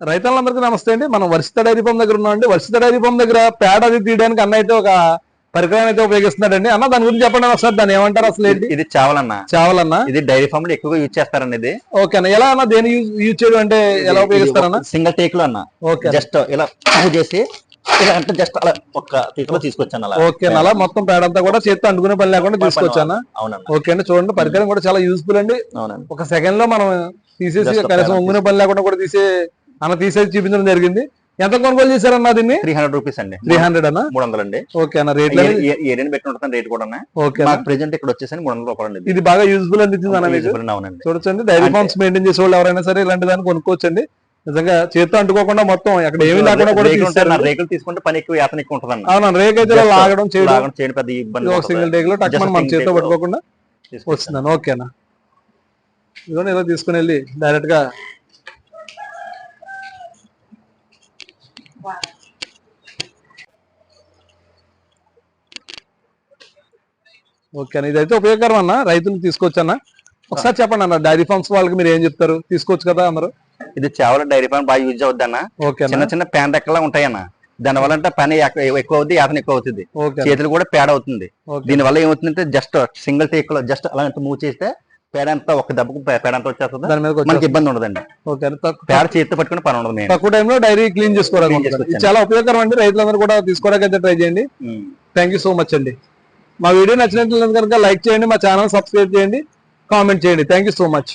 రైతులందరికీ నమస్తే అండి. మనం వర్షిత డైరీ ఫామ్ దగ్గర ఉన్నామండి. వర్షిత డైరీ ఫామ్ దగ్గర పేడ అది తీయడానికి అన్న అయితే ఒక పరికరాన్ని అయితే ఉపయోగిస్తున్నాడండి అన్న దాని గురించి చెప్పండి ఒకసారి. దాన్ని ఏమంటారు అసలు ఏంటి? ఇది చావలన్న. చావాలన్నా? ఇది డైరీ ఫామ్లో ఎక్కువగా యూజ్ చేస్తారండి ఇది. ఓకే అన్న. ఎలా అన్న దేని యూజ్ యూజ్ చేయడం అంటే ఎలా ఉపయోగిస్తారన్న? సింగిల్ టేక్లో అన్న. ఓకే జస్ట్ ఇలా చేసి అంటే జస్ట్ అలా ఒక్క టేక్లో తీసుకొచ్చాను అలా. ఓకే అలా మొత్తం పేడ అంతా కూడా చేత్తో అంటుకునే పని లేకుండా తీసుకొచ్చానా? ఓకే అండి చూడండి పరికరం కూడా చాలా యూస్ఫుల్ అండి. ఒక సెకండ్లో మనం తీసేసి కనీసం ఒంగునే పని లేకుండా కూడా తీసే అన్న తీసేసి చూపించడం జరిగింది. ఎంత కొనుగోలు చేశారన్న దీన్ని? త్రీ హండ్రెడ్ రూపీస్ అండి. త్రీ హండ్రెడ్ అన్న? మూడు వందలు అండి ఓకే అన్న రేట్లు ఏరియా పెట్టి ఉంటుంది రేట్ కూడా ఓకే ప్రెజెంట్ ఇక్కడ వచ్చేసి మూడు వందల రూపాయలు ఇది బాగా యూజ్ఫుల్ అనిపించింది అన్న అవునండి. చూడొచ్చండి. డైరీ ఫార్మ్స్ మెయింటైన్ చేసే వాళ్ళు ఎవరైనా సరే ఇలాంటి దాన్ని కొనుక్కోవచ్చండి. నిజంగా చేత్తో అంటుకోకుండా మొత్తం అక్కడ ఏమీ లేకుండా కూడా రేకులు తీసుకుంటే పని ఎక్కువ యాతన ఎక్కువ ఉంటుంది అవునా రేక్ అయితే లాగడం చేయడం లాగడం చేయడం పెద్ద ఇబ్బంది ఒక సింగిల్ టేక్లో టక్ Just మన చేతితో పట్టుకోకుండా. వస్తుందని ఓకేనా ఇదిగోండి ఇలా తీసుకుని వెళ్ళి డైరెక్ట్గా ఓకేనా ఇదైతే ఉపయోగకరం అన్న రైతులు తీసుకోవచ్చన్న ఒకసారి చెప్పండి అన్న డైరీ ఫార్మ్స్ వాళ్ళకి మీరు ఏం చెప్తారు? తీసుకోవచ్చు కదా అందరూ? ఇది చావల డైరీ ఫామ్ బాగా యూజ్ అవుద్ది అన్న. చిన్న చిన్న ప్యాన్ రెక్కలా ఉంటాయన్న. దాని వల్ల అంటే పని ఎక్క- ఎక్కువ అవుద్ది యాతన ఎక్కువ అవుతుంది. ఓకే చేతులు కూడా పేడ అవుతుంది. ఓకే. దీని వల్ల ఏమవుతుందంటే జస్ట్ సింగిల్ టేక్లో జస్ట్ అలా మూవ్ చేస్తే పేడ అంతా ఒక దెబ్బకు పేడ అంతా వచ్చేస్తుంది. దాని మీద మనకి ఇబ్బంది ఉండదండి. ఓకే పేడ చేతితో పట్టుకుని పని ఉండదు తక్కువ టైంలో డైరీ క్లీన్ చేసుకోవడానికి. చాలా ఉపయోగకరం అండి. రైతులందరూ కూడా తీసుకోవడానికి ట్రై చేయండి. థ్యాంక్ యూ సో మచ్ అండి. మా వీడియో నచ్చినట్లయితే కనుక లైక్ చేయండి మా ఛానల్ సబ్స్క్రైబ్ చేయండి కామెంట్ చేయండి. Thank you so much